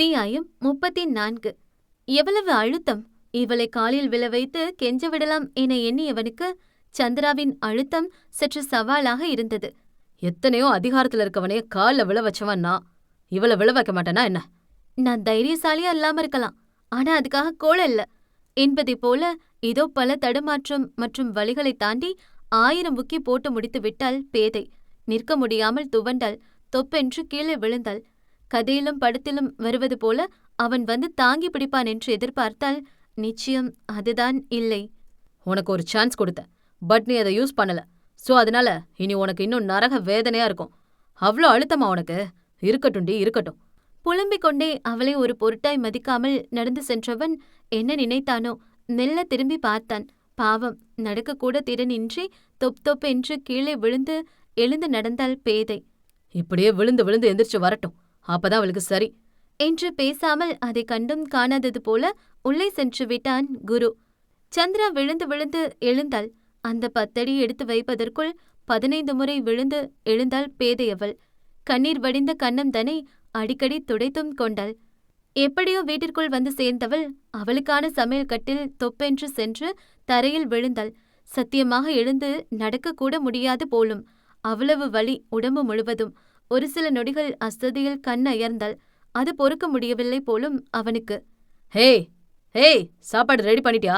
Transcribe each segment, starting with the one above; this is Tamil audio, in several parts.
அத்தியாயம் முப்பத்தி நான்கு எவ்வளவு அழுத்தம்? இவளை காலில் விழ வைத்து கெஞ்ச விடலாம் என எண்ணியவனுக்கு சந்திராவின் அழுத்தம் சற்று சவாலாக இருந்தது. எத்தனையோ அதிகாரத்துல இருக்கவனே கால்ல விழ வச்சவன் நான். இவள விழ வைக்க மாட்டேனா என்ன? நான் தைரியசாலியா இல்லாம இருக்கலாம். ஆனா அதுக்காக கோல இல்ல என்பதைப் போல இதோ பல தடுமாற்றம் மற்றும் வழிகளை தாண்டி ஆயிரம் முக்கி போட்டு முடித்து விட்டாள் பேதை. நிற்க முடியாமல் துவண்டாள். தொப்பென்று கீழே விழுந்தாள். கதையிலும் படத்திலும் வருவது போல அவன் வந்து தாங்கி பிடிப்பான் என்று எதிர்பார்த்தால் நிச்சயம் அதுதான் இல்லை. உனக்கு ஒரு சான்ஸ் கொடுத்தேன் பட் நீ அதை யூஸ் பண்ணல. சோ அதனால இனி உனக்கு இன்னும் நரக வேதனையா இருக்கும். அவ்வளோ அழுத்தமா உனக்கு? இருக்கட்டும்டி இருக்கட்டும். புலம்பிக் கொண்டே அவளை ஒரு பொருட்டாய் மதிக்காமல் நடந்து சென்றவன் என்ன நினைத்தானோ மெல்ல திரும்பி பார்த்தான். பாவம் நடக்கக்கூட திறனின்றி தொப் தொப் என்று கீழே விழுந்து எழுந்து நடந்தாள் பேதை. இப்படியே விழுந்து விழுந்து எந்திரிச்சு வரட்டும். அப்பதான் அவளுக்கு சரி. என்று பேசாமல் அதை கண்டும் காணாதது போல உள்ளே சென்று விட்டான் குரு. சந்திரா விழுந்து விழுந்து எழுந்தாள். அந்த பத்தடி எடுத்து வைப்பதற்குள் பதினைந்து முறை விழுந்து எழுந்தாள் பேதையவள். கண்ணீர் வடிந்த கண்ணம் தனை அடிக்கடி துடைத்தும் கொண்டாள். எப்படியோ வீட்டிற்குள் வந்து சேர்ந்தவள் அவளுக்கான சமையல் கட்டில் தொப்பென்று சென்று தரையில் விழுந்தாள். சத்தியமாக எழுந்து நடக்கக்கூட முடியாது போலும். அவ்வளவு வலி உடம்பு முழுவதும். ஒரு சில நொடிகள் அஸ்ததியில் கண் அயர்ந்தால் அது பொறுக்க முடியவில்லை போலும் அவனுக்கு ஹே ஹே சாப்பாடு ரெடி பண்ணிட்டியா?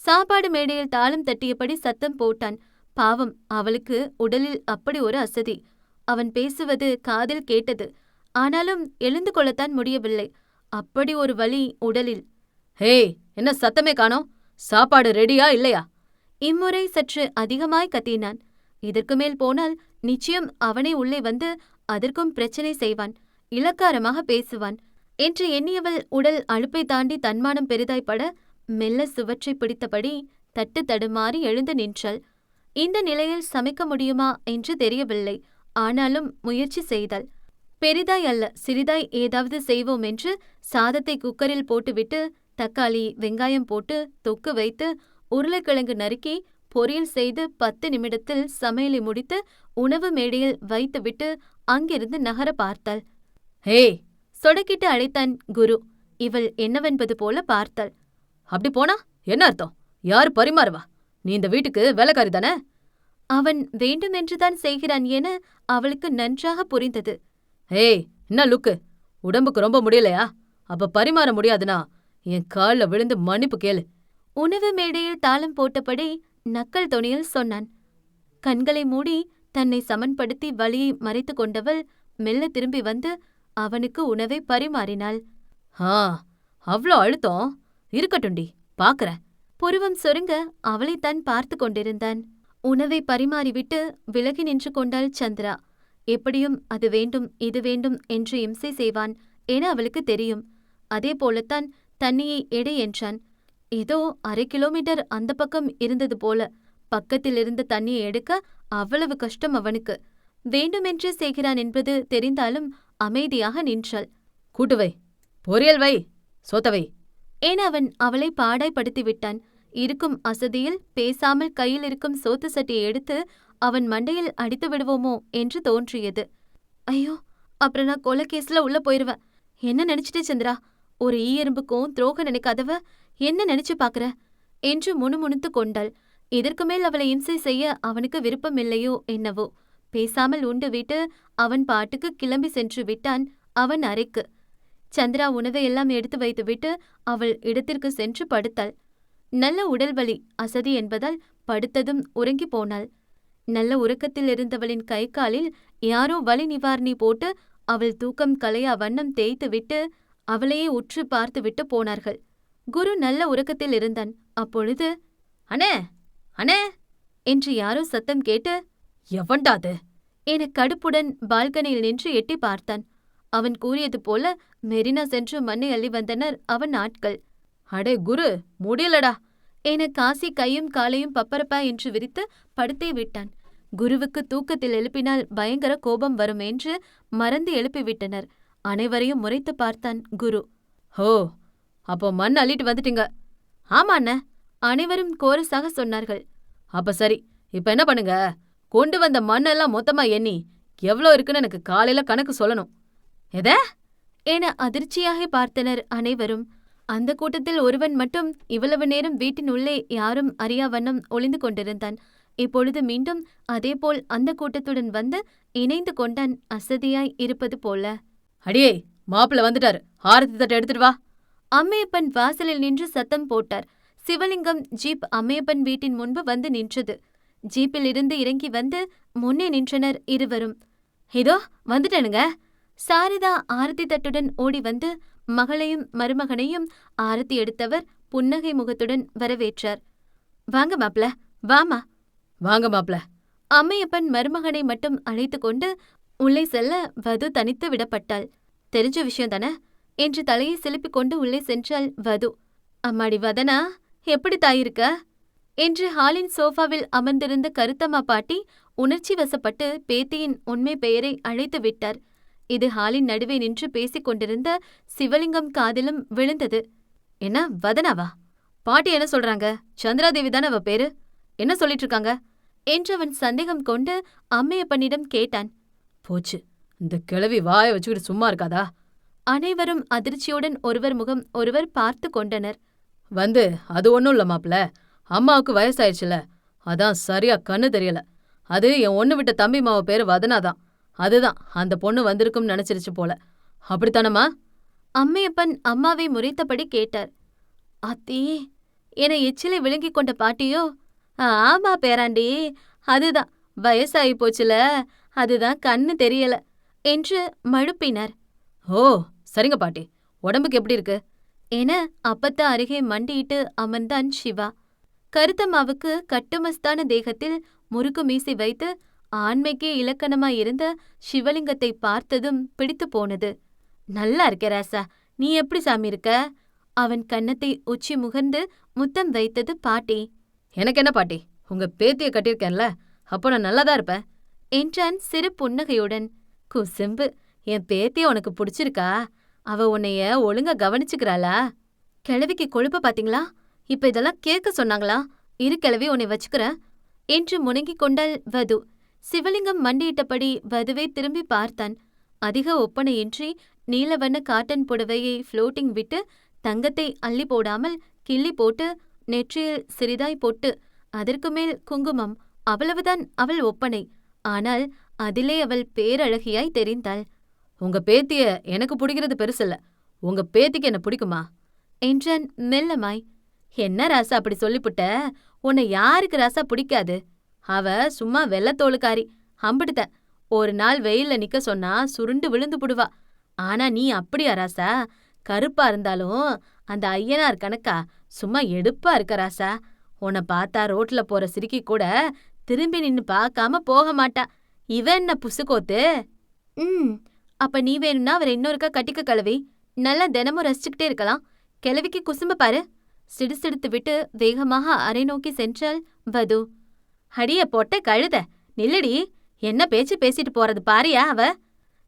சாப்பாடு மேடையில் தாளம் தட்டியபடி சத்தம் போட்டான். பாவம் அவளுக்கு உடலில் அப்படி ஒரு அசதி அவன் பேசுவது காதில் கேட்டது. ஆனாலும் எழுந்து கொள்ளத்தான் முடியவில்லை. அப்படி ஒரு வலி உடலில். ஹே என்ன சத்தமே காணோம்? சாப்பாடு ரெடியா இல்லையா? இம்முறை சற்று அதிகமாய் கத்தினான். இதற்கு மேல் போனால் நிச்சயம் அவனை உள்ளே வந்து அதற்கும் பிரச்சனை செய்வான் இலக்காரமாக பேசுவான் என்று எண்ணியவள் உடல் அழுப்பை தாண்டி தன்மானம் பெரிதாய்ப்பட மெல்ல சுவற்றை பிடித்தபடி தட்டு தடுமாறி எழுந்து நின்றாள். இந்த நிலையில் சமைக்க முடியுமா என்று தெரியவில்லை. ஆனாலும் முயற்சி செய்தாள். பெரிதாய் அல்ல சிறிதாய் ஏதாவது செய்வோம் என்று சாதத்தை குக்கரில் போட்டுவிட்டு தக்காளி வெங்காயம் போட்டு தொக்கு வைத்து உருளைக்கிழங்கு நறுக்கி பொரியல் செய்து பத்து நிமிடத்தில் சமையலை முடித்து உணவு மேடையில் வைத்துவிட்டு அங்கிருந்து நகர பார்த்தாள் ஹேய் சொடக்கிட்டு அழைத்தான் குரு. இவள் என்னவென்பது போல பார்த்தாள் அப்படி போனா என்ன அர்த்தம்? யாரு பரிமாறுவா? நீ இந்த வீட்டுக்கு வேலைக்காரி தானே? அவன் வேண்டுமென்றுதான் செய்கிறான் என அவளுக்கு நன்றாக புரிந்தது. ஏய் என்ன லுக்கு? உடம்புக்கு ரொம்ப முடியலையா? அப்ப பரிமாற முடியாதுனா? என் கால்ல விழுந்து மன்னிப்பு கேளு. உணவு மேடையில் தாளம் போட்டபடி நக்கல் தொனியில் சொன்னான். கண்களை மூடி தன்னை சமன்படுத்தி வலியை மறைத்து கொண்டவள் மெல்ல திரும்பி வந்து அவனுக்கு உணவை பரிமாறினாள். ஆ அவ்ளோ அழுத்தம். இருக்கட்டும்டி பாக்குறேன். புருவம் சொருங்க அவளைத்தான் பார்த்து கொண்டிருந்தான். உணவை பரிமாறிவிட்டு விலகி நின்று கொண்டாள் சந்திரா. எப்படியும் அது வேண்டும் இது வேண்டும் என்று இம்சை செய்வான் என அவளுக்கு தெரியும். அதே போலத்தான் தண்ணியை எடை என்றான். ஏதோ அரை கிலோமீட்டர் அந்த பக்கம் இருந்தது போல. பக்கத்தில் இருந்த தண்ணியை எடுக்க அவ்வளவு கஷ்டம் அவனுக்கு. வேண்டுமென்றே செய்கிறான் என்பது தெரிந்தாலும் அமைதியாக நின்றாள். கூட்டு வை. பொரியல் வை. சோத்த வை. ஏன் அவன் அவளை பாடாய்படுத்தி விட்டான். இருக்கும் அசதியில் பேசாமல் கையில் இருக்கும் சோத்து சட்டியை எடுத்து அவன் மண்டையில் அடித்து விடுவோமோ என்று தோன்றியது. ஐயோ அப்புறம் நான் கொலை கேஸ்ல உள்ள போயிருவேன். என்ன நினைச்சிட்டு சந்திரா? ஒரு ஈ எறும்புக்கும் துரோகம் நினைக்காதவ? என்ன நினைச்சு பாக்குற? என்று முணுமுணுத்து கொண்டாள். இதற்கு மேல் அவளை இம்சை செய்ய அவனுக்கு விருப்பம் இல்லையோ என்னவோ. பேசாமல் உண்டு விட்டு அவன் பாட்டுக்கு கிளம்பி சென்று விட்டான் அவன் அறைக்கு. சந்திரா உணவை எல்லாம் எடுத்து வைத்துவிட்டு அவள் இடத்திற்கு சென்று படுத்தாள். நல்ல உடல் வலி அசதி என்பதால் படுத்ததும் உறங்கி போனாள். நல்ல உறக்கத்தில் இருந்தவளின் கை காலில் யாரோ வலி நிவாரணி போட்டு அவள் தூக்கம் கலையா வண்ணம் தேய்த்துவிட்டு அவளையே உற்று பார்த்துவிட்டு போனார்கள். குரு நல்ல உறக்கத்தில் இருந்தான். அப்பொழுது அண்ணே அண்ணே! என்று யாரோ சத்தம் கேட்டு எவன்டாது என கடுப்புடன் பால்கனியில் நின்று எட்டி பார்த்தான். அவன் கூறியது போல மெரினா சென்று மண்ணை அள்ளி வந்தனர் அவன் ஆட்கள். அடே குரு முடியலடா! என காசி கையும் காலையும் பப்பரப்பா என்று விரித்து படுத்தே விட்டான். குருவுக்கு தூக்கத்தில் எழுப்பினால் பயங்கர கோபம் வரும் என்று மறந்து எழுப்பிவிட்டனர். அனைவரையும் முறைத்து பார்த்தான் குரு. ஹோ! அப்போ மண் அள்ளிட்டு வந்துட்டீங்க. ஆமாண்ண அனைவரும் கோரஸாக சொன்னார்கள். அப்ப சரி இப்ப என்ன பண்ணுங்க? கொண்டு வந்த மண்ணெல்லாம் மொத்தமா எண்ணி எவ்வளோ இருக்குன்னு எனக்கு காலையில கணக்கு சொல்லணும். எத? என அதிர்ச்சியாக பார்த்தனர் அனைவரும். அந்த கூட்டத்தில் ஒருவன் மட்டும் இவ்வளவு நேரம் வீட்டின் உள்ளே யாரும் அறியா வண்ணம் ஒளிந்து கொண்டிருந்தான். இப்பொழுது மீண்டும் அதேபோல் அந்த கூட்டத்துடன் வந்து இணைந்து கொண்டான் அசதியாய் இருப்பது போல. அடியே மாப்பிள்ள வந்துட்டாரு. ஆரத்தி தட்டை எடுத்துட்டு வா. அம்மையப்பன் வாசலில் நின்று சத்தம் போட்டார். சிவலிங்கம் ஜீப் அம்மையப்பன் வீட்டின் முன்பு வந்து நின்றது. ஜீப்பில் இருந்து இறங்கி வந்து முன்னே நின்றனர் இருவரும். இதோ வந்துட்டனுங்க. சாரதா ஆரத்தி தட்டுடன் ஓடி வந்து மகளையும் மருமகனையும் ஆரத்தி எடுத்தவர் புன்னகை முகத்துடன் வரவேற்றார். வாங்க மாப்ள வாமா. வாங்க மாப்பிள்ள அம்மையப்பன் மருமகனை மட்டும் அழைத்து கொண்டு உள்ளே செல்ல வது தனித்து விடப்பட்டாள். தெரிஞ்ச விஷயம் தானே? என்று தலையை சிலுப்பிக் கொண்டு உள்ளே சென்றாள் வது. அம்மாடி வதனா? எப்படி தாயிருக்க? என்று ஹாலின் சோஃபாவில் அமர்ந்திருந்த கருத்தம்மா பாட்டி உணர்ச்சி வசப்பட்டு பேத்தியின் உண்மை பெயரை அழைத்து விட்டார். இது ஹாலின் நடுவே நின்று பேசிக் கொண்டிருந்த சிவலிங்கம் காதிலும் விழுந்தது. என்ன வதனாவா? பாட்டி என்ன சொல்றாங்க? சந்திராதேவி தானே அவ பேரு? என்ன சொல்லிட்டு இருக்காங்க என்று அவன் சந்தேகம் கொண்டு அம்மையப்பனிடம் கேட்டான். போச்சு இந்த கிழவி வாயை வச்சுக்கிட்டு சும்மா இருக்காதா? அனைவரும் அதிர்ச்சியுடன் ஒருவர் முகம் ஒருவர் பார்த்து கொண்டனர். வந்து அது ஒன்றும் இல்ல மாப்பிள்ள. அம்மாவுக்கு வயசாயிடுச்சுல. அதான் சரியா கண்ணு தெரியல. அது என் ஒண்ணு விட்ட தம்பி மாவ பேரு வதனா தான். அதுதான் அந்த பொண்ணு வந்திருக்கும்னு நினைச்சிருச்சு போல. அப்படித்தானம்மா? அம்மையப்பன் அம்மாவை முறைத்தபடி கேட்டார். அத்தே என எச்சிலை விழுங்கிக் கொண்ட பாட்டியோ? ஆமா பேராண்டி அதுதான். வயசாகி போச்சுல அதுதான் கண்ணு தெரியல என்று மழுப்பினார். ஓ சரிங்க பாட்டி. உடம்புக்கு எப்படி இருக்கு? என அப்பத்தா அருகே மண்டியிட்டு அமர்ந்தான் சிவா. கருத்தம்மாவுக்கு கட்டுமஸ்தான தேகத்தில் முறுக்கு மீசி வைத்து ஆண்மைக்கே இலக்கணமாய் இருந்த சிவலிங்கத்தை பார்த்ததும் பிடித்து போனது. நல்லா இருக்க ராசா நீ எப்படி சாமி இருக்க? அவன் கன்னத்தை உச்சி முகர்ந்து முத்தம் வைத்தது பாட்டி. எனக்கு என்ன பாட்டி? உங்க பேத்திய கட்டியிருக்கேன்ல அப்போ நான் நல்லா தான் இருப்பேன். என்றான் சிறு புன்னகையுடன். குசும்பு என் பேத்திய உனக்கு பிடிச்சிருக்கா? அவ உன்னைய ஒழுங்கா கவனிச்சுக்கிறாளா? கிழவிக்கு கொழுப்ப பாத்தீங்களா? இப்ப இதெல்லாம் கேட்க சொன்னாங்களா? இரு கிழவி உன்னை வச்சுக்கிறேன். என்று முணங்கிக் கொண்டாள் வது. சிவலிங்கம் மண்டியிட்டபடி வதுவை திரும்பி பார்த்தான். அதிக ஒப்பனையின்றி நீலவண்ண காட்டன் புடவையை ஃப்ளோட்டிங் விட்டு தங்கத்தை அள்ளி போடாமல் கிள்ளி போட்டு நெற்றியில் சிறிதாய் போட்டு அதற்கு மேல் குங்குமம். அவ்வளவுதான் அவள் ஒப்பனை. ஆனால் அதிலே அவள் பேரழகியாய் தெரிந்தாள். உங்க பேத்திய எனக்கு பிடிக்கிறது பெருசில்ல. உங்க பேத்திக்கு என்ன பிடிக்குமா? என்றான் மெல்லமாய் என்ன ராசா அப்படி சொல்லிப்புட்ட? உன்னை யாருக்கு ராசா பிடிக்காது? அவ சும்மா வெள்ளத்தோளுக்காரி. அம்பிடுத்த. ஒரு நாள் வெயில்ல நிக்க சொன்னா சுருண்டு விழுந்து புடுவா. ஆனா நீ அப்படியா ராசா? கருப்பா இருந்தாலும் அந்த ஐயனார் கணக்கா சும்மா எடுப்பா இருக்க ராசா. உன்னை பார்த்தா ரோட்ல போற சிரிக்கி கூட திரும்பி நின்னு பார்க்காம போக மாட்டா. இவ என்ன புசுக்கோத்து? ம் அப்ப நீ வேணும்னா அவர் இன்னொருக்கா கட்டிக்க கழுவி. நல்லா தினமும் ரசிச்சுக்கிட்டே இருக்கலாம். கிளவிக்கு குசும்பு பாரு. சிடுசிடுத்து விட்டு வேகமாக அரை நோக்கி சென்றாள் வது. அடிய போட்ட கழுத. நில்லடி. என்ன பேச்சு பேசிட்டு போறது பாரியா அவ?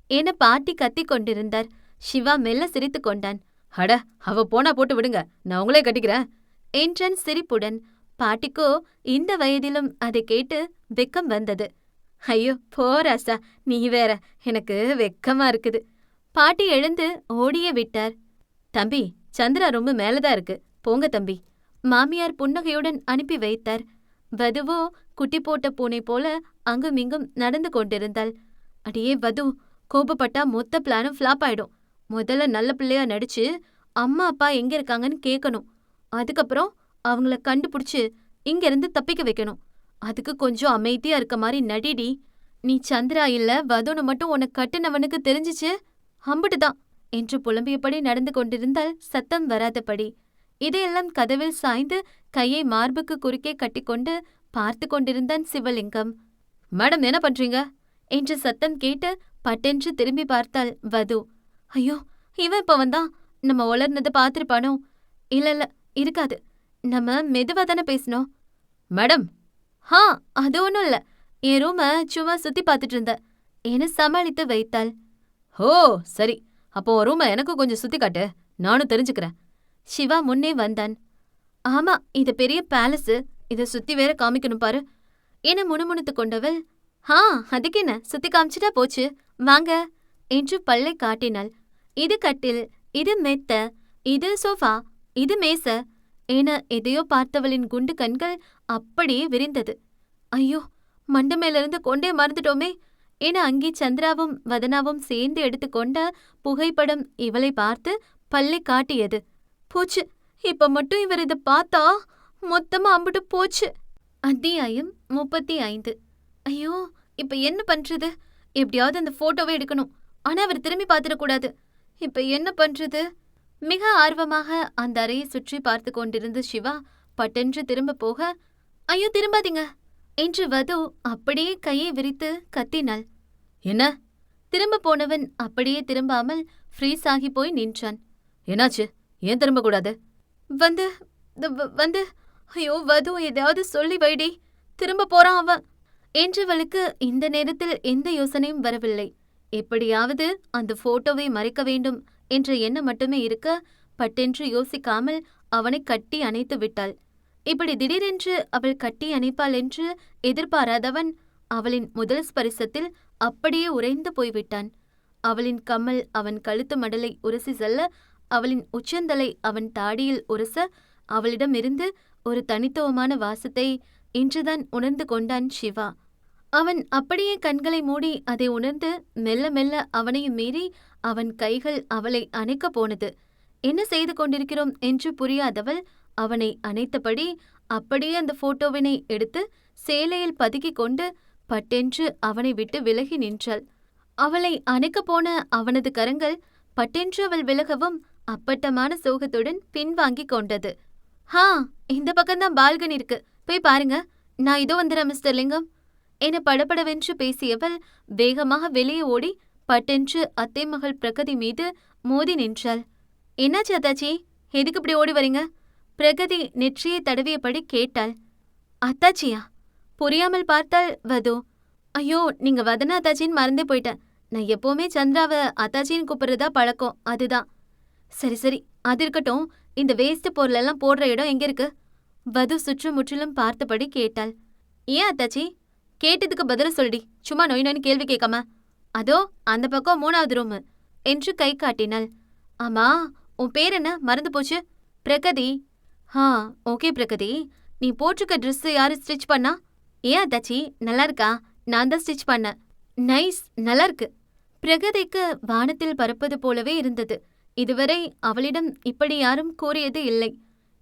என பாட்டி கத்திக் கொண்டிருந்தார். சிவா மெல்ல சிரித்துக் கொண்டான். அட அவ போனா போட்டு விடுங்க. நான் உங்களே கட்டிக்கிறேன். என்றான் சிரிப்புடன். பாட்டிக்கோ இந்த வயதிலும் அதை கேட்டு வெக்கம் வந்தது. ஐயோ போராசா நீ வேற எனக்கு வெக்கமா இருக்குது. பாட்டி எழுந்து ஓடியே விட்டார். தம்பி சந்திரா ரொம்ப மேலதான் இருக்கு. போங்க தம்பி. மாமியார் புன்னகையுடன் அனுப்பி வைத்தார். வதுவோ குட்டி போட்ட பூனை போல அங்கும் இங்கும் நடந்து கொண்டிருந்தாள். அடியே வது கோபப்பட்டா மொத்த பிளானும் ஃப்ளாப் ஆயிடும். முதல்ல நல்ல பிள்ளையா நடிச்சு அம்மா அப்பா எங்க இருக்காங்கன்னு கேட்கணும் அதுக்கப்புறம் அவங்கள கண்டுபிடிச்சு இங்க இருந்து தப்பிக்க வைக்கணும். அதுக்கு கொஞ்சம் அமைதியா இருக்க மாதிரி நடிடி. நீ சந்திரா இல்ல வதுன்னு மட்டும் உனக்கு கட்டுனவனுக்கு தெரிஞ்சிச்சு? அம்புட்டுதான் என்று புலம்பியபடி நடந்து கொண்டிருந்தால் சத்தம் வராதபடி. இதையெல்லாம் கதவில் சாய்ந்து கையை மார்புக்கு குறுக்கே கட்டிக்கொண்டு பார்த்து கொண்டிருந்தான் சிவலிங்கம். மேடம் என்ன பண்றீங்க? என்று சத்தம் கேட்டு பட்டென்று திரும்பி பார்த்தாள் வது. ஐயோ இவன் இப்ப வந்தான் நம்ம உளர்னதை பார்த்திருப்பானோ? இல்ல இல்ல இருக்காது. நம்ம மெதுவா தானே பேசினோம் மேடம் ஹா அது ஒன்றும் இல்ல. என் ரூம சும்மா சுத்தி பார்த்துட்டு இருந்த என சமாளித்து வைத்தாள். ஓ சரி. அப்போ உன் ரூமை எனக்கும் கொஞ்சம் சுத்தி காட்டு. நானும் தெரிஞ்சுக்கிறேன். சிவா முன்னே வந்தான். ஆமா இது பெரிய பேலஸ் இத சுத்தி வேற காமிக்கணும் பாரு. என முணுமுணுத்து கொண்டவள். ஹா அதுக்கு என்ன? சுத்தி காமிச்சிட்டா போச்சு. வாங்க. என்று பல்லை காட்டினாள். இது கட்டில் இது மெத்த இது சோஃபா இது மேச. என எதையோ பார்த்தவளின் குண்டு கண்கள் அப்படியே விரிந்தது. ஐயோ மண்டை மேலிருந்து கொண்டே மறந்துட்டோமே என அங்கே சந்திராவும் வதனாவும் சேர்ந்து எடுத்துக்கொண்ட புகைப்படம் இவளை பார்த்து பல்லை காட்டியது. போச்சு இப்ப மட்டும் இவர் இதை பார்த்தா மொத்தமா அம்பிட்டு போச்சு. அத்தியாயம் முப்பத்தி ஐந்து. ஐயோ இப்ப என்ன பண்றது? எப்படியாவது அந்த போட்டோவை எடுக்கணும். ஆனா அவர் திரும்பி பார்த்துடக்கூடாது இப்ப என்ன பண்றது? மிக ஆர்வமாக அந்த அறையை சுற்றி பார்த்து கொண்டிருந்த சிவா பட்டென்று திரும்ப போக ஐயோ திரும்பாதீங்க என்று வது அப்படியே கையை விரித்து கத்தினாள். என்ன? திரும்ப போனவன் அப்படியே திரும்பாமல் ஃப்ரீஸ் ஆகி போய் நின்றான். என்னாச்சு? ஏன் திரும்பக்கூடாது? வந்து வந்து ஐயோ வது ஏதாவது சொல்லி வைடி திரும்ப போறான் அவன் என்றவளுக்கு இந்த நேரத்தில் எந்த யோசனையும் வரவில்லை. எப்படியாவது அந்த போட்டோவை மறைக்க வேண்டும். என்ற எண்ணம் மட்டுமே இருக்க பட்டென்று யோசிக்காமல் அவனை கட்டி அணைத்து விட்டாள். இப்படி திடீரென்று அவள் கட்டி அணைப்பாள் என்று எதிர்பாராதவன் அவளின் முதல் ஸ்பரிசத்தில் அப்படியே உறைந்து போய்விட்டான். அவளின் கம்மல் அவன் கழுத்து மடலை உரசி செல்ல அவளின் உச்சந்தலை அவன் தாடியில் உரச அவளிடமிருந்து ஒரு தனித்துவமான வாசத்தை இன்றுதான் உணர்ந்து கொண்டான் சிவா. அவன் அப்படியே கண்களை மூடி அதை உணர்ந்து மெல்ல மெல்ல அவனையும் மீறி அவன் கைகள் அவளை அணைக்கப் போனது. என்ன செய்து கொண்டிருக்கிறோம்? என்று புரியாதவள் அவனை அணைத்தபடி அப்படியே அந்த போட்டோவினை எடுத்து சேலையில் பதுக்கிக் கொண்டு பட்டென்று அவனை விட்டு விலகி நின்றாள். அவளை அணைக்கப் போன அவனது கரங்கள் பட்டென்று அவள் விலகவும் அப்பட்டமான சோகத்துடன் பின்வாங்கிக் கொண்டது. ஹா இந்த பக்கம்தான் பால்கனி இருக்கு. போய் பாருங்க. நான் இதோ வந்துடுறேன் மிஸ்டர் லிங்கம். என படபடவென்று பேசியவள் வேகமாக வெளியே ஓடி பட்டென்று அத்தை மகள் பிரகதி மீது மோதி நின்றாள். என்னாச்சு அத்தாச்சி? எதுக்கு இப்படி ஓடி வரீங்க? பிரகதி நெற்றியை தடவியபடி கேட்டாள். அத்தாச்சியா? புரியாமல் பார்த்தால் வது? ஐயோ நீங்க வதனா அத்தாச்சின்னு மறந்தே போயிட்டேன். நான் எப்பவுமே சந்திராவை அத்தாச்சின்னு கூப்பிடுறதா பழக்கம். அதுதான். சரி சரி. அது இருக்கட்டும். இந்த வேஸ்ட் பொருளெல்லாம் போடுற இடம் எங்க இருக்கு? வது சுற்றும் முற்றிலும் பார்த்தபடி கேட்டாள். ஏன் அத்தாச்சி? கேட்டதுக்கு பதில் சொல்டி சும்மா நொய் நொய்னு கேள்வி கேட்காம. அதோ அந்த பக்கம் மூணாவது ரூமு என்று கை காட்டினாள். ஆமா உன் பேர் என்ன? மறந்து போச்சு. பிரகதி. ஆ ஓகே பிரகதி. நீ போட்டிருக்க ட்ரெஸ்ஸு யாரு ஸ்டிச் பண்ணா? ஏன் அத்தாச்சி? நல்லா இருக்கா? நான் தான் ஸ்டிச் பண்ணேன் நைஸ் நல்லா இருக்கு. பிரகதிக்கு வானத்தில் பறப்பது போலவே இருந்தது. இதுவரை அவளிடம் இப்படி யாரும் கூறியது இல்லை.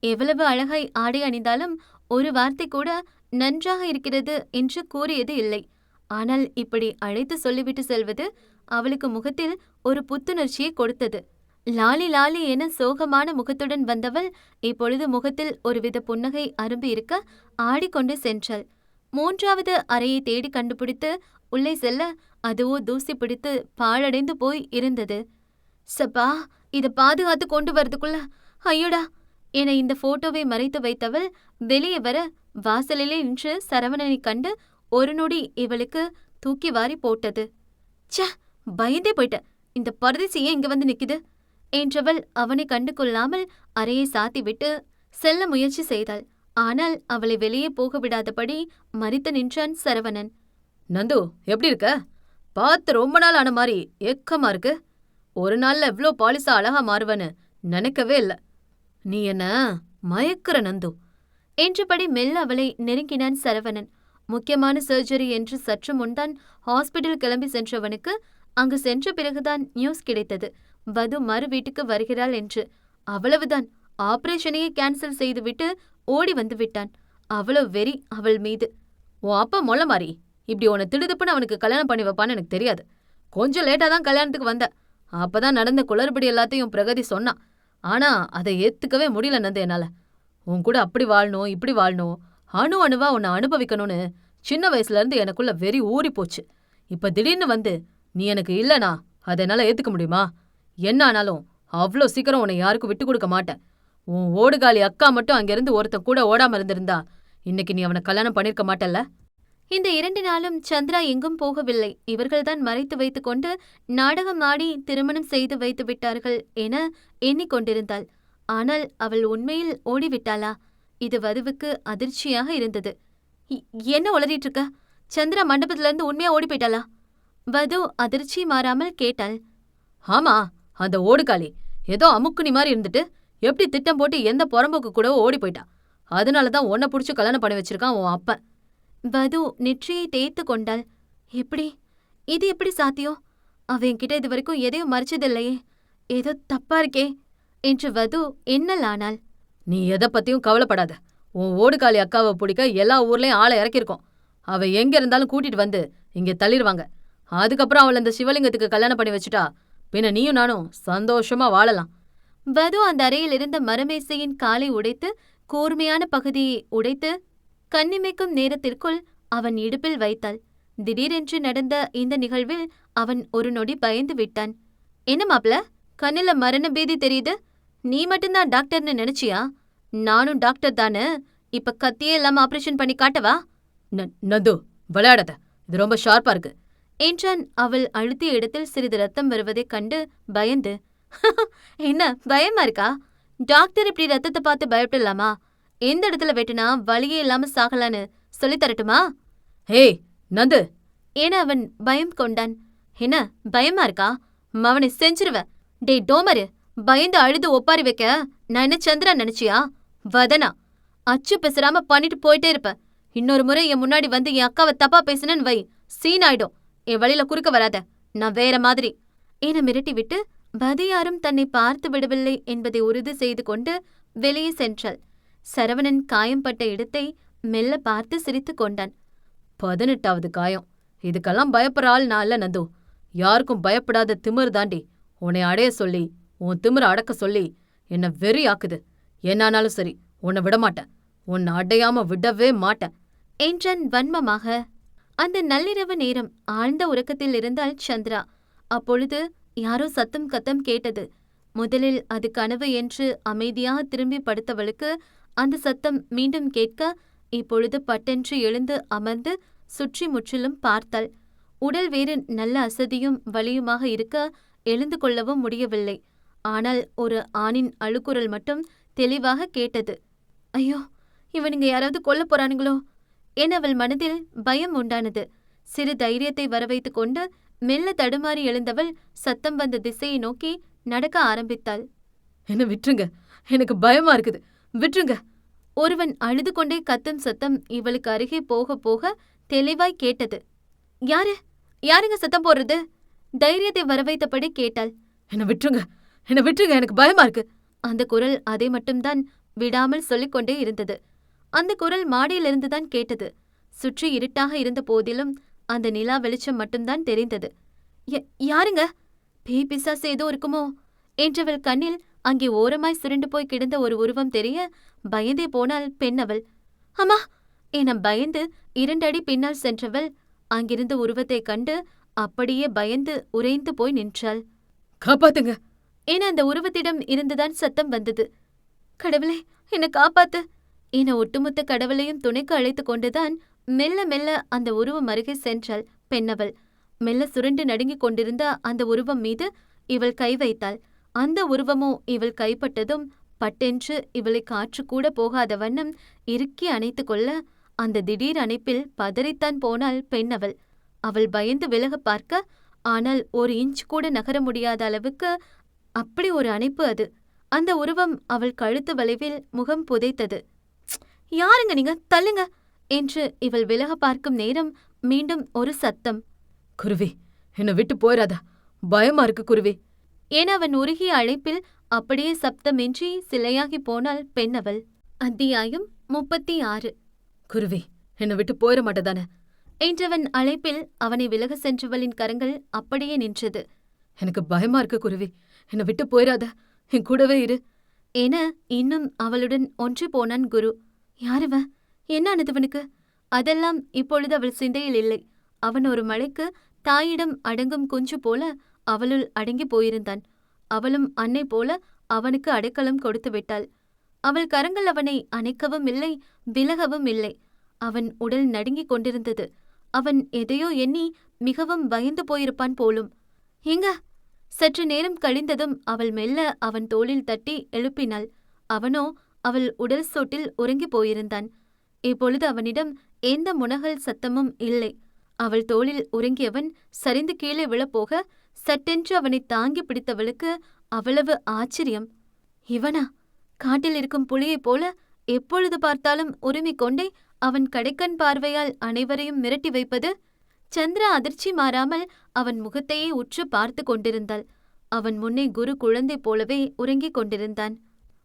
எவ்வளவு அழகாய் ஆடை அணிந்தாலும் ஒரு வார்த்தை கூட நன்றாக இருக்கிறது என்று கூறியது இல்லை. ஆனால் இப்படி அழைத்து சொல்லிவிட்டு செல்வது அவளுக்கு முகத்தில் ஒரு புத்துணர்ச்சியை கொடுத்தது. லாலி லாலி என சோகமான முகத்துடன் வந்தவள் இப்பொழுது முகத்தில் ஒருவித புன்னகை அரும்பி இருக்க ஆடிக்கொண்டு சென்றாள். மூன்றாவது அறையை தேடி கண்டுபிடித்து உள்ளே செல்ல அதுவோ தூசி பிடித்து பாழடைந்து போய் இருந்தது. சப்பா இதை பாதுகாத்து கொண்டு வரதுக்குள்ள ஐயோடா என இந்த போட்டோவை மறைத்து வைத்தவள் வெளியே வர வாசலிலே நின்று சரவணனை கண்டு ஒரு நொடி இவளுக்கு தூக்கி வாரி போட்டது. ச்சே பயந்தே போயிட்ட. இந்த பரதேசி ஏன் இங்க வந்து நிக்குது? என்றவள் அவனை கண்டு கொள்ளாமல் அறையை சாத்திவிட்டு செல்ல முயற்சி செய்தாள். ஆனால் அவளை வெளியே போக விடாதபடி மறித்து நின்றான் சரவணன். நந்து எப்படி இருக்க? பார்த்து ரொம்ப நாள் ஆன மாதிரி ஏக்கமா இருக்கு. ஒரு நாள்ல இவ்ளோ பாலிசா அழகா மாறுவன்னு நினைக்கவே இல்ல. நீ என்ன மயக்கிற நந்து? என்றபடி மெல்ல அவளை நெருங்கினான் சரவணன். முக்கியமான சர்ஜரி என்று சற்று முன்தான் ஹாஸ்பிடல் கிளம்பி சென்றவனுக்கு அங்கு சென்ற பிறகுதான் நியூஸ் கிடைத்தது. வது மறு வீட்டுக்கு வருகிறாள் என்று. அவ்வளவுதான். ஆபரேஷனையே கேன்சல் செய்துவிட்டு ஓடி வந்து விட்டான். அவ்வளவு வெறி அவள் மீது. ஓ அப்பா மொள்ள மாறி. இப்படி உன்னை திடுதுப்புன்னு அவனுக்கு கல்யாணம் பண்ணி வைப்பான்னு எனக்கு தெரியாது. கொஞ்சம் லேட்டா தான் கல்யாணத்துக்கு வந்த. அப்பதான் நடந்த குளறுபடி எல்லாத்தையும் பிரகதி சொன்னான் ஆனா அதை ஏத்துக்கவே முடியல நந்து என்னால. உன் கூட அப்படி வாழணும் இப்படி வாழணும். அணு அணுவா உன்னை அனுபவிக்கணும்னு சின்ன வயசுல இருந்து எனக்குள்ள வெறி ஊறி போச்சு. இப்ப திடீர்னு வந்து நீ எனக்கு இல்லனா அதை என்னால ஏத்துக்க முடியுமா? என்ன ஆனாலும் அவ்வளோ சீக்கிரம் உன்னை யாருக்கும் விட்டு கொடுக்க மாட்டேன். உன் ஓடுகாலி அக்கா மட்டும் அங்கிருந்து ஒருத்தன் கூட ஓடாம இருந்திருந்தா இன்னைக்கு நீ அவனை கல்யாணம் பண்ணிருக்க மாட்டல்ல? இந்த இரண்டு நாளும் சந்திரா எங்கும் போகவில்லை. இவர்கள்தான் மறைத்து வைத்துக்கொண்டு நாடகம் ஆடி திருமணம் செய்து வைத்து விட்டார்கள் என எண்ணிக்கொண்டிருந்தாள் ஆனால் அவள் உண்மையில் ஓடிவிட்டாளா? இது வதுவுக்கு அதிர்ச்சியாக இருந்தது. என்ன உளறிட்டு இருக்க சந்திரா மண்டபத்துல இருந்து உண்மையா ஓடி போயிட்டாளா வது அதிர்ச்சி மாறாமல் கேட்டாள். ஆமா அந்த ஓடுகாலி ஏதோ அமுக்குனி மாதிரி இருந்துட்டு எப்படி திட்டம் போட்டு எந்த புறம்போக்கு கூடவோ ஓடி போயிட்டா அதனால தான் உன்னை புடிச்சு கல்யாணம் பண்ணி வச்சிருக்கான் உன் அப்பன். வது நெற்றியை தேய்த்து கொண்டாள். எப்படி? இது எப்படி சாத்தியம்? அவ என்கிட்ட இது வரைக்கும் எதையும் மறைச்சதில்லையே. ஏதோ தப்பா இருக்கே. என்று வது எண்ணலானாள் நீ எதை பத்தியும் கவலைப்படாத. உன் ஓடுகாலி அக்காவை பிடிக்க எல்லா ஊர்லயும் ஆளை இறக்கியிருக்கோம். அவ எங்க இருந்தாலும் கூட்டிட்டு வந்து இங்க தள்ளிடுவாங்க அதுக்கப்புறம் அவளை இந்த சிவலிங்கத்துக்கு கல்யாணம் பண்ணி வச்சுட்டா பின்ன நீயும் நானும் சந்தோஷமா வாழலாம். வது அந்த அறையில் இருந்த மரமேசையின் காலை உடைத்து கூர்மையான பகுதியை உடைத்து கண்ணிமைக்கும் நேரத்திற்குள் அவன் இடுப்பில் வைத்தாள். திடீரென்று நடந்த இந்த நிகழ்வில் அவன் ஒரு நொடி பயந்து விட்டான். என்ன மாப்ள கண்ணுல மரண பீதி தெரியுது? நீ மட்டும்தான் டாக்டர்னு நினைச்சியா? நானும் டாக்டர் தானே இப்ப கத்தியே இல்லாம ஆபரேஷன் பண்ணி காட்டவா? ந- நந்து விளையாடாத. இது ரொம்ப ஷார்ப்பா இருக்கு. என்றான் அவள் அழுத்திய இடத்தில் சிறிது ரத்தம் வருவதைக் கண்டு பயந்து. என்ன பயமா இருக்கா? டாக்டர் இப்படி ரத்தத்தை பார்த்து பயப்படலாமா? எந்த இடத்துல வெட்டினா வலியே இல்லாம சாகலான்னு சொல்லித் தரட்டுமா? ஹேய் நந்து. என அவன் பயம் கொண்டான். என்ன பயமா இருக்கா? மவனை செஞ்சிருவ. டேய் டோமரு. பயந்து அழுது ஒப்பாரி வைக்க நான் என்ன சந்திரா நினைச்சியா? வதனா அச்சு பேசுறாம பண்ணிட்டு போயிட்டே இருப்ப. இன்னொரு முறை என் முன்னாடி வந்து என் அக்காவை தப்பா பேசுனேன்னு வை. சீன் ஆயிடும். என் வழியில குறுக்க வராத. நான் வேற மாதிரி. என மிரட்டிவிட்டு பதியாரும் தன்னை பார்த்து விடவில்லை என்பதை உறுதி செய்து கொண்டு வெளியே சென்றாள். சரவணன் காயம்பட்ட இடத்தை மெல்ல பார்த்து சிரித்துக் கொண்டான். பதினெட்டாவது காயம். இதுக்கெல்லாம் பயப்படுற ஆள் நான் இல்ல நந்து. யாருக்கும் பயப்படாத திமிர் தாண்டி. உன்னை அடைய சொல்லி உன் திமிர அடக்க சொல்லி என்ன வெறி ஆக்குது என்னானாலும் சரி உன்னை விடமாட்டேன். உன்னை அடையாம விடவே மாட்டேன். என்றான் வன்மமாக அந்த நள்ளிரவு நேரம் ஆழ்ந்த உறக்கத்தில் இருந்தாள் சந்திரா. அப்பொழுது யாரோ சத்தம் கத்தம் கேட்டது. முதலில் அது கனவு என்று அமைதியாக திரும்பி படுத்தவளுக்கு அந்த சத்தம் மீண்டும் கேட்க இப்பொழுது பட்டென்று எழுந்து அமர்ந்து சுற்றி முற்றிலும் பார்த்தாள். உடல் வேறு நல்ல அசதியும் வலியுமாக இருக்க எழுந்து கொள்ளவும் முடியவில்லை. ஆனால் ஒரு ஆணின் அழுக்குரல் மட்டும் தெளிவாக கேட்டது. ஐயோ இவனுங்க யாராவது கொல்லப் போறானுங்களோ? என அவள் மனதில் பயம் உண்டானது. சிறு தைரியத்தை வரவைத்துக் கொண்டு மெல்ல தடுமாறி எழுந்தவள் சத்தம் வந்த திசையை நோக்கி நடக்க ஆரம்பித்தாள். என்ன விட்டுருங்க. எனக்கு பயமா இருக்குது. விட்டுருங்க. ஒருவன் அழுது கொண்டே கத்தும் சத்தம் இவளுக்கு அருகே போக போக தெளிவாய் கேட்டது. யாரு? யாருங்க சத்தம் போடுறது? தைரியத்தை வரவைத்தபடி கேட்டாள். என்ன விட்டுருங்க. என்ன விட்டுருங்க எனக்கு பயமா இருக்கு. அந்த குரல் அதை மட்டும்தான் விடாமல் சொல்லிக்கொண்டே இருந்தது. அந்த குரல் மாடியிலிருந்துதான் கேட்டது. சுற்றி இருட்டாக இருந்த போதிலும் அந்த நிலா வெளிச்சம் மட்டும்தான் தெரிந்தது. யாருங்க? பேய் பிசாசு ஏதோ இருக்குமோ? என்றவள் கண்ணில் அங்கே ஓரமாய் சுருண்டு போய் கிடந்த ஒரு உருவம் தெரிய பயந்தே போனால் பெண் அவள் அம்மா! என பயந்து இரண்டடி பின்னால் சென்றவள் அங்கிருந்த உருவத்தைக் கண்டு அப்படியே பயந்து உறைந்து போய் நின்றாள். காப்பாத்துங்க! என அந்த உருவத்திடம் இருந்துதான் சத்தம் வந்தது. கடவுளே என்னை காப்பாத்து. என ஒட்டுமொத்த கடவுளையும் துணைக்கு அழைத்து கொண்டுதான் மெல்ல மெல்ல அந்த உருவம் அருகே சென்றாள் பெண்ணவள். மெல்ல சுருண்டு நடுங்கிக் கொண்டிருந்த அந்த உருவம் மீது இவள் கை வைத்தாள். அந்த உருவமோ இவள் கைப்பட்டதும் பட்டென்று இவளை காற்று கூட போகாத வண்ணம் இறுக்கி அணைத்து கொள்ள அந்த திடீர் அணைப்பில் பதறித்தான் போனாள் பெண்ணவள். அவள் பயந்து விலக பார்க்க ஆனால் ஒரு இன்ச் கூட நகர முடியாத அளவுக்கு அப்படி ஒரு அணைப்பு அது. அந்த உருவம் அவள் கழுத்து வளைவில் முகம் புதைத்தது. "ப்ச்! யாருங்க நீங்க? தள்ளுங்க! என்று இவள் விலக பார்க்கும் நேரம் மீண்டும் ஒரு சத்தம். குருவி என்ன விட்டு போயிடாத பயமா இருக்கு குருவி. என அவன் உருகிய அழைப்பில் அப்படியே சப்தமின்றி சிலையாகி போனாள் பெண் அவள். அத்தியாயம் முப்பத்தி ஆறு குருவி என்ன விட்டு போயிட மாட்டேதானே? என்றவன் அழைப்பில் அவனை விலக சென்றவளின் கரங்கள் அப்படியே நின்றது. எனக்கு பயமா இருக்கு குருவி. என்னை விட்டு போயிடாத என் கூடவே இரு. என இன்னும் அவளுடன் ஒன்று போனான் குரு. யாருவ? என்னானதுவனுக்கு அதெல்லாம் இப்பொழுது அவள் சிந்தையில் இல்லை. அவன் ஒரு மலைக்கு தாயிடம் அடங்கும் குஞ்சு போல அவளுள் அடங்கி போயிருந்தான். அவளும் அன்னை போல அவனுக்கு அடைக்கலம் கொடுத்து விட்டாள். அவள் கரங்கள் அவனை அணைக்கவும் இல்லை விலகவும் இல்லை. அவன் உடல் நடுங்கிக் கொண்டிருந்தது. அவன் எதையோ எண்ணி மிகவும் பயந்து போயிருப்பான் போலும். எங்க? சற்று நேரம் கழிந்ததும் அவள் மெல்ல அவன் தோளில் தட்டி எழுப்பினாள். அவனோ அவள் உடல் சோட்டில் உறங்கிப் போயிருந்தான். இப்பொழுது அவனிடம் எந்த முனகல் சத்தமும் இல்லை. அவள் தோளில் உறங்கியவன் சரிந்து கீழே விழப்போக சட்டென்று அவனை தாங்கி பிடித்தவளுக்கு அவ்வளவு ஆச்சரியம். இவனா? காட்டில் இருக்கும் புலியைப் போல எப்பொழுது பார்த்தாலும் உரிமை கொண்டே அவன் கடைக்கண் பார்வையால் அனைவரையும் மிரட்டி வைப்பது சந்திரா அதிர்ச்சி மாறாமல் அவன் முகத்தையே உற்று பார்த்து கொண்டிருந்தாள். அவன் முன்னே குரு குழந்தை போலவே உறங்கிக் கொண்டிருந்தான்.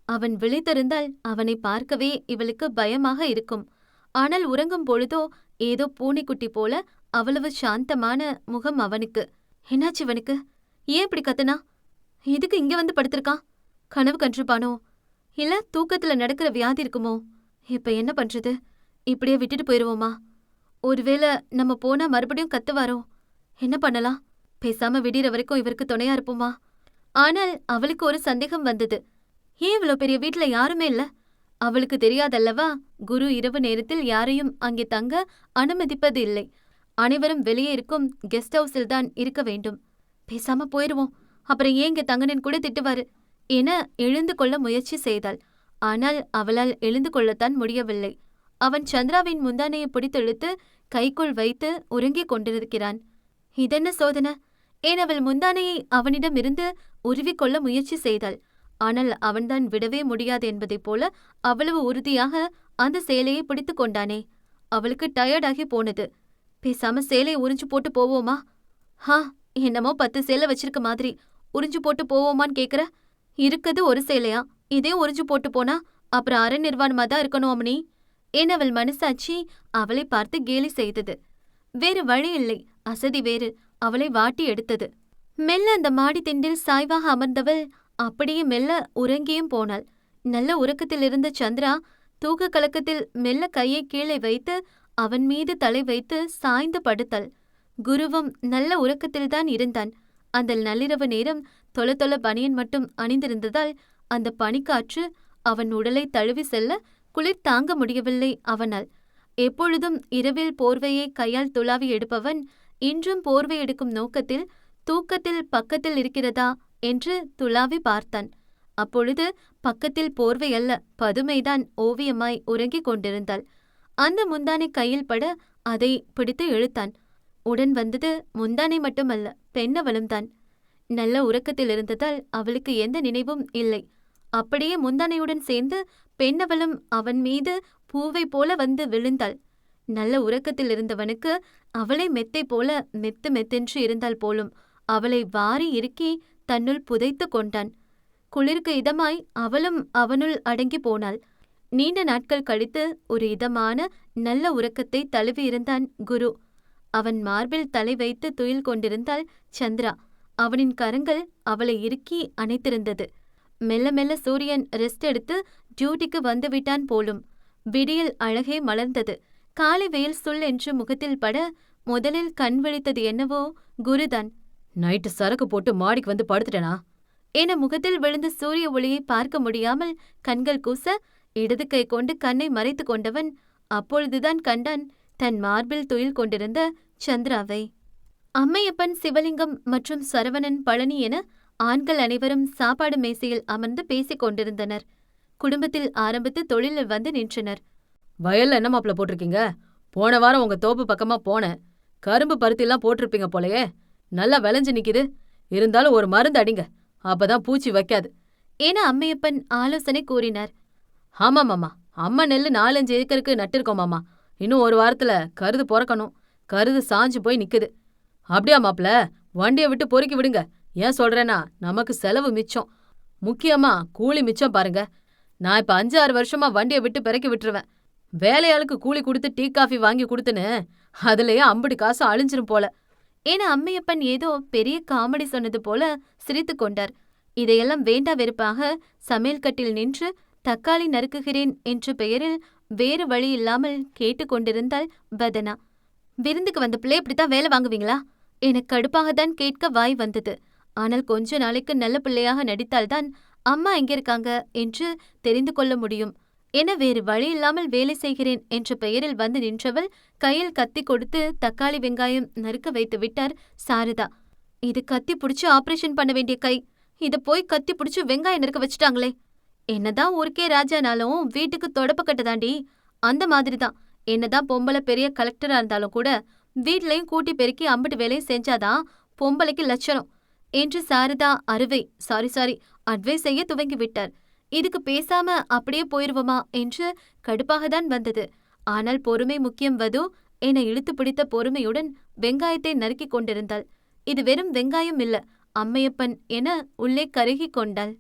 அவன் விழித்திருந்தால் அவனை பார்க்கவே இவளுக்கு பயமாக இருக்கும். ஆனால் உறங்கும் பொழுதோ ஏதோ பூனைக்குட்டி போல அவ்வளவு சாந்தமான முகம் அவனுக்கு. என்னாச்சு இவனுக்கு? ஏன் இப்படி கத்துனா? எதுக்கு இங்க வந்து படுத்திருக்கான்? கனவு கன்றுப்பானோ இல்ல தூக்கத்துல நடக்கிற வியாதி இருக்குமோ? இப்ப என்ன பண்றது? இப்படியே விட்டுட்டு போயிருவோமா? ஒருவேளை நம்ம போனா மறுபடியும் கத்துவாரோ? என்ன பண்ணலாம்? பேசாம விடிற வரைக்கும் இவருக்கு துணையா இருப்போமா? ஆனால் அவளுக்கு ஒரு சந்தேகம் வந்தது. ஏன் இவ்வளோ பெரிய வீட்டில் யாருமே இல்ல? அவளுக்கு தெரியாதல்லவா குரு இரவு நேரத்தில் யாரையும் அங்கே தங்க அனுமதிப்பது இல்லை. அனைவரும் வெளியே இருக்கும் கெஸ்ட் ஹவுஸில் தான் இருக்க வேண்டும். பேசாம போயிருவோம். அப்புறம் ஏன் இங்கே தங்கனன் கூட திட்டுவாரு? என எழுந்து கொள்ள முயற்சி செய்தாள். ஆனால் அவளால் எழுந்து கொள்ளத்தான் முடியவில்லை. அவன் சந்திராவின் முந்தானையை பிடித்தெழுத்து கைக்குள் வைத்து உறங்கிக் கொண்டிருக்கிறான். இதென்ன சோதனை? ஏன் அவள் முந்தானையை அவனிடமிருந்து உருவிக்கொள்ள முயற்சி செய்தாள்? ஆனால் அவன்தான் விடவே முடியாது என்பதைப் போல அவ்வளவு உறுதியாக அந்த சேலையை பிடித்து கொண்டானே. அவளுக்கு டயர்டாகி போனது. பேசாம சேலையை உறிஞ்சு போட்டு போவோமா? ஹா என்னமோ பத்து சேலை வச்சிருக்க மாதிரி. உறிஞ்சு போட்டு போவோமான்னு கேக்குற? இருக்கது ஒரு சேலையா? இதே உறிஞ்சு போட்டு போனா அப்புறம் அரை நிர்வாணமா தான் இருக்கணும் அம்னி? என் அவள் மனசாட்சி அவளை பார்த்து கேலி செய்தது. வேறு வழி இல்லை. அசதி வேறு. அவளை வாட்டி எடுத்தது. மெல்ல அந்த மாடி திண்டில் சாய்வாக அமர்ந்தவள் அப்படியே மெல்ல உறங்கியும் போனாள். நல்ல உறக்கத்தில் இருந்த சந்திரா தூக்க கலக்கத்தில் மெல்ல கையை கீழே வைத்து அவன் மீது தலை வைத்து சாய்ந்து படுத்தாள். குருவும் நல்ல உறக்கத்தில்தான் இருந்தான். அந்த நள்ளிரவு நேரம் தொல தொல பனியன் மட்டும் அணிந்திருந்ததால் அந்த பனிக்காற்று அவன் உடலை தழுவி செல்ல குளிர் தாங்க முடியவில்லை அவனால். எப்பொழுதும் இரவில் போர்வையை கையால் துளாவி எடுப்பவன் இன்றும் போர்வை எடுக்கும் நோக்கத்தில் தூக்கத்தில் பக்கத்தில் இருக்கிறதா என்று துளாவி பார்த்தான். அப்பொழுது பக்கத்தில் போர்வை அல்ல பதுமைதான் ஓவியமாய் உறங்கிக் கொண்டிருந்தாள். அந்த முந்தானை கையில் பட அதை பிடித்து இழுத்தான். உடன் வந்தது முந்தானை மட்டுமல்ல பெண்ணவளும் தான். நல்ல உறக்கத்தில் இருந்ததால் அவளுக்கு எந்த நினைவும் இல்லை. அப்படியே முந்தானையுடன் சேர்ந்து பெண்ணவளும் அவன் மீது பூவை போல வந்து விழுந்தாள். நல்ல உறக்கத்தில் இருந்தவனுக்கு அவளை மெத்தை போல மெத்து மெத்தென்று இருந்தால் போலும் அவளை வாரி இறுக்கி தன்னுள் புதைத்து கொண்டான். குளிர்க்கு இதமாய் அவளும் அவனுள் அடங்கி போனாள். நீண்ட நாட்கள் கழித்து ஒரு இதமான நல்ல உறக்கத்தை தழுவியிருந்தான் குரு. அவன் மார்பில் தலை வைத்து துயில் கொண்டிருந்தாள் சந்திரா. அவனின் கரங்கள் அவளை இறுக்கி அணைத்திருந்தது. மெல்ல மெல்ல சூரியன் ரெஸ்ட் எடுத்து டியூட்டிக்கு வந்துவிட்டான் போலும். விடியல் அழகே மலர்ந்தது. காலை வெயில் சுள் என்று முகத்தில் பட முதலில் கண் விழித்தது என்னவோ குருதான். நைட்டு சரக்கு போட்டு மாடிக்கு வந்து படுத்துட்டேனா? என முகத்தில் விழுந்த சூரிய ஒளியை பார்க்க முடியாமல் கண்கள் கூச இடது கை கொண்டு கண்ணை மறைத்து கொண்டவன் அப்பொழுதுதான் கண்டான் தன் மார்பில் துயில் கொண்டிருந்த சந்திராவை. அம்மையப்பன் சிவலிங்கம் மற்றும் சரவணன் பழனி என ஆண்கள் அனைவரும் சாப்பாடு மேசையில் அமர்ந்து பேசிக் கொண்டிருந்தனர். குடும்பத்தில் ஆரம்பித்து தொழிலில் வந்து நின்றனர். வயல்ல என்ன மாப்பிள போட்டிருக்கீங்க? போன வாரம் உங்க தோப்பு பக்கமா போனேன். கரும்பு பருத்திலாம் போட்டிருப்பீங்க போலயே. நல்லா விளைஞ்சு நிக்குது. இருந்தாலும் ஒரு மருந்து அடிங்க. அப்பதான் பூச்சி வைக்காது. என அம்மையப்பன் ஆலோசனை கூறினார். ஆமா மாமா. அம்மா நெல்லு நாலஞ்சு ஏக்கருக்கு நட்டிருக்கோம் மாமா. இன்னும் ஒரு வாரத்துல கருது பொறக்கணும். கருது சாஞ்சு போய் நிக்குது. அப்படியா மாப்ள வண்டியை விட்டு பொறுக்கி விடுங்க. ஏன் சொல்றேன்னா நமக்கு செலவு மிச்சம். முக்கியமா கூலி மிச்சம் பாருங்க. நான் இப்ப அஞ்சு ஆறு வருஷமா வண்டியை விட்டு பிறக்கி விட்டுருவேன். வேலையாளுக்கு கூலி கொடுத்து டீ காஃபி வாங்கி கொடுத்துன்னு அதுலயே அம்புடி காசு அழிஞ்சிரும் போல. என அம்மையப்பன் ஏதோ பெரிய காமெடி சொன்னது போல சிரித்துக் கொண்டார். இதையெல்லாம் வேண்டா வெறுப்பாக சமையல் கட்டில் நின்று தக்காளி நறுக்குகிறேன் என்ற பெயரில் வேறு வழி இல்லாமல் கேட்டுக்கொண்டிருந்தாள் வதனா விருந்துக்கு வந்த பிள்ளை இப்படித்தான் வேலை வாங்குவீங்களா? எனக்கு கடுப்பாகத்தான் கேட்க வாய் வந்தது. ஆனால் கொஞ்ச நாளைக்கு நல்ல பிள்ளையாக நடித்தால்தான் அம்மா எங்க இருக்காங்க? என்று தெரிந்து கொள்ள முடியும். என வேறு வழி இல்லாமல் வேலை செய்கிறேன் என்ற பெயரில் வந்து நின்றவள் கையில் கத்தி கொடுத்து தக்காளி வெங்காயம் நறுக்க வைத்து விட்டார் சாரதா. இது கத்தி புடிச்சு ஆபரேஷன் பண்ண வேண்டிய கை. இத போய் கத்தி புடிச்சு வெங்காயம் நறுக்க வச்சுட்டாங்களே. என்னதான் ஊருக்கே ராஜானாலும் வீட்டுக்கு தொடப்பக்கட்டு தாண்டி அந்த மாதிரி தான் என்னதான் பொம்பளை பெரிய கலெக்டரா இருந்தாலும் கூட வீட்லயும் கூட்டி பெருக்கி அம்பிட்டு வேலையும் செஞ்சாதான் பொம்பளைக்கு லட்சணம். என்று சாரதா அறுவை சாரி சாரி அட்வைஸ் செய்ய துவங்கிவிட்டார் இதுக்கு பேசாம அப்படியே போயிருவோமா? என்று கடுப்பாக தான் வந்தது. ஆனால் பொறுமை முக்கியம் வது. என இழுத்து பிடித்த பொறுமையுடன் வெங்காயத்தை நறுக்கிக் கொண்டிருந்தாள். இது வெறும் வெங்காயம் இல்ல அம்மையப்பன் என உள்ளே கருகிக் கொண்டாள்.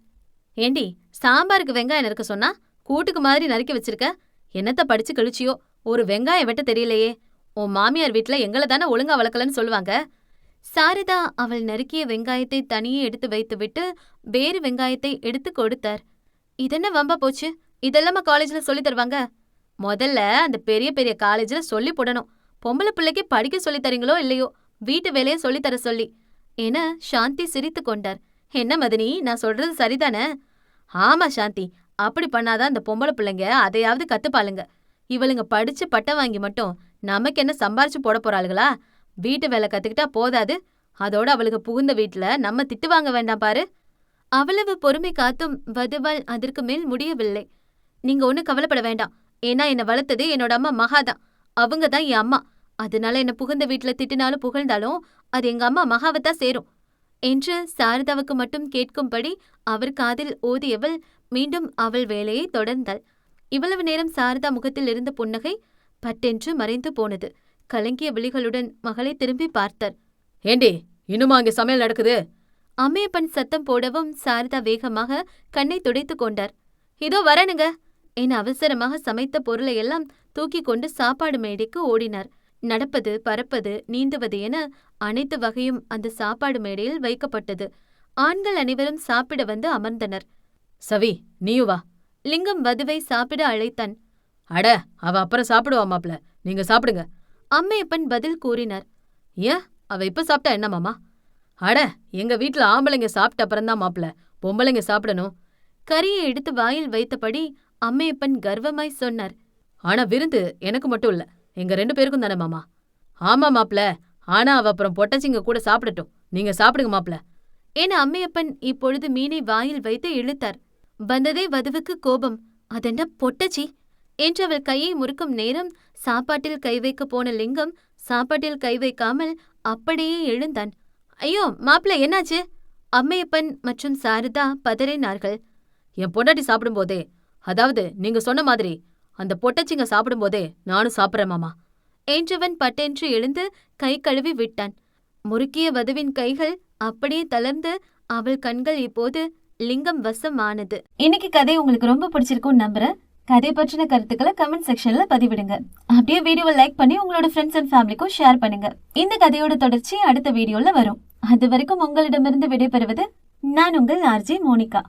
ஏண்டி சாம்பாருக்கு வெங்காயம் நறுக்க சொன்னா கூட்டுக்கு மாதிரி நறுக்கி வச்சிருக்க? என்னத்த படிச்சு கழிச்சியோ? ஒரு வெங்காயம் வெட்ட தெரியலையே. உன் மாமியார் வீட்ல எங்களை தானே ஒழுங்கா வளர்க்கலன்னு சொல்லுவாங்க. சாரதா அவள் நறுக்கிய வெங்காயத்தை தனியே எடுத்து வைத்துவிட்டு வேறு வெங்காயத்தை எடுத்து கொடுத்தார். இதென்ன வம்பா போச்சு? இதெல்லாம காலேஜ்ல சொல்லி தருவாங்க? முதல்ல அந்த பெரிய பெரிய காலேஜ்ல சொல்லி போடணும். பொம்பளை பிள்ளைக்கு படிக்க சொல்லி தரீங்களோ இல்லையோ வீட்டு வேலையை சொல்லி தர சொல்லி. என சாந்தி சிரித்து கொண்டார். என்ன மதினி நான் சொல்றது சரிதானே? ஆமா சாந்தி. அப்படி பண்ணாதான் அந்த பொம்பளை பிள்ளைங்க அதையாவது கத்துப்பாளுங்க. இவளுங்க படிச்சு பட்டம் வாங்கி மட்டும் நமக்கு என்ன சம்பாரிச்சு போட போறாளுகளா? வீட்டு வேலை கத்துக்கிட்டா போதாது. அதோட அவளுக்கு புகுந்த வீட்ல நம்ம திட்டு வாங்க வேண்டாம் பாரு. அவ்வளவு பொறுமை காத்தும் வதுவால் அதற்கு மேல் முடியவில்லை. நீங்க ஒன்னும் கவலைப்பட வேண்டாம். ஏன்னா என்னை வளர்த்தது என்னோட அம்மா மகாதான் அவங்க தான் என் அம்மா. அதனால என்ன புகுந்த வீட்டுல திட்டினாலும் புகழ்ந்தாலும் அது எங்க அம்மா மகாவைத்தான் சேரும். என்று சாரதாவுக்கு மட்டும் கேட்கும்படி அவர் காதில் ஓதியவள் மீண்டும் அவள் வேலையை தொடர்ந்தாள். இவ்வளவு நேரம் சாரதா முகத்தில் இருந்த புன்னகை பட்டென்று மறைந்து போனது. கலங்கிய விழிகளுடன் மகளை திரும்பி பார்த்தார். ஏண்டி இன்னுமா அங்க சமையல் நடக்குது? அம்மையப்பன் சத்தம் போடவும் சாரதா வேகமாக கண்ணை துடைத்துக் கொண்டார். இதோ வரணுங்க என அவசரமாக சமைத்த பொருளை எல்லாம் தூக்கி கொண்டு சாப்பாடு மேடைக்கு ஓடினார். நடப்பது பறப்பது நீந்துவது என அனைத்து வகையும் அந்த சாப்பாடு மேடையில் வைக்கப்பட்டது. ஆண்கள் அனைவரும் சாப்பிட வந்து அமர்ந்தனர். சவி நீயும் வா. லிங்கம் வதுவை சாப்பிட அழைத்தான். அட அவ அப்புறம் சாப்பிடுவா மாப்ள நீங்க சாப்பிடுங்க. அம்மையப்பன் பதில் கூறினார். ஏன் அவ இப்ப சாப்பிட்டா என்ன மாமா? அட எங்க வீட்ல ஆம்பளைங்க சாப்பிட்ட அப்புறம்தான் மாப்ள பொம்பளைங்க சாப்பிடணும். கறியை எடுத்து வாயில் வைத்தபடி அம்மையப்பன் கர்வமாய் சொன்னார். ஆனா விருந்து எனக்கு மட்டும் இல்ல எங்க ரெண்டு பேருக்கும் தானே மாமா. ஆமா மாப்ள ஆனா அவ அப்புறம் பொட்டச்சிங்க கூட சாப்பிடட்டும். நீங்க சாப்பிடுங்க மாப்ள என அம்மையப்பன் இப்பொழுது மீனை வாயில் வைத்து இழுத்தார். வந்ததே வதுவுக்கு கோபம். அதென்ன பொட்டச்சி? என்று அவள் கையை முறுக்கும் நேரம் சாப்பாட்டில் கை வைக்க போன லிங்கம் சாப்பாட்டில் கை வைக்காமல் அப்படியே எழுந்தான். ஐயோ மாப்பிள என்னாச்சு? அம்மையப்பன் மற்றும் சாரதா பதறினார்கள். என் பொண்டாட்டி சாப்பிடும்போதே அதாவது நீங்க சொன்ன மாதிரி அந்த பொட்டச்சிங்க சாப்பிடும்போதே நானும் சாப்பிட்றேன் மாமா. என்றவன் பட்டென்று எழுந்து கை கழுவி விட்டான். முறுக்கிய வதுவின் கைகள் அப்படியே தளர்ந்து அவள் கண்கள் இப்போது லிங்கம் வசம் ஆனது இன்னைக்கு கதை உங்களுக்கு ரொம்ப பிடிச்சிருக்கும் நம்புறேன். கதை பற்றின கருத்துக்களை கமெண்ட் செக்ஷன்ல பதிவிடுங்க. அப்படியே வீடியோவை லைக் பண்ணி உங்களோட ஃப்ரெண்ட்ஸ் அண்ட் ஃபேமிலிக்கும் ஷேர் பண்ணுங்க. இந்த கதையோட தொடர்ச்சி அடுத்த வீடியோல வரும். அது வரைக்கும் உங்களிடமிருந்து விடைபெறுவது நான் உங்கள் ஆர்ஜி மோனிகா.